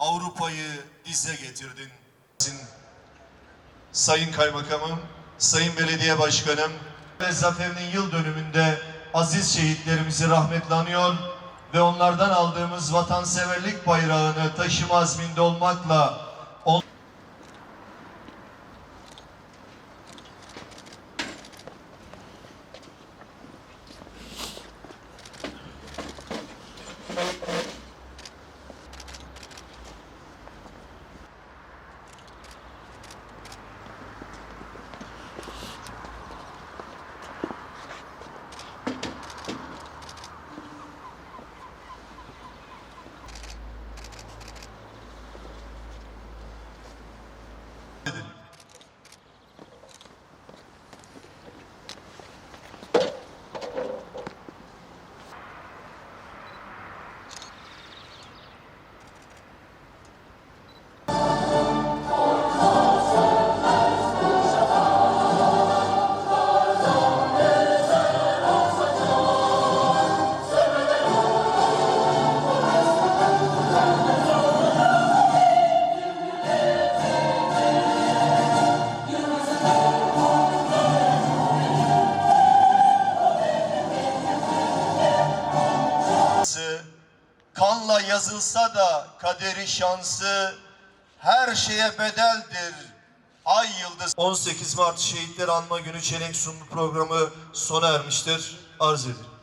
Avrupa'yı dize getirdin. Sayın Kaymakamım, Sayın Belediye Başkanım ve zaferinin yıl dönümünde aziz şehitlerimizi rahmetle anıyor ve onlardan aldığımız vatanseverlik bayrağını taşıma azminde olmakla kanla yazılsa da kaderi şansı her şeye bedeldir. Ay yıldız 18 Mart Şehitler Anma Günü Çelenk Sunum programı sona ermiştir. Arz ederim.